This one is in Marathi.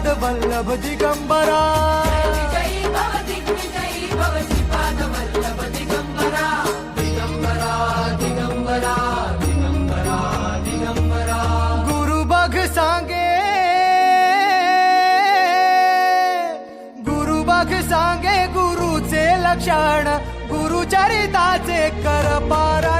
श्रीपाद वल्लभ दिगंबरा. गुरु बघ सांगे. गुरु बघ सांगे गुरुचे लक्षण. गुरुचरिताचे कर पारायण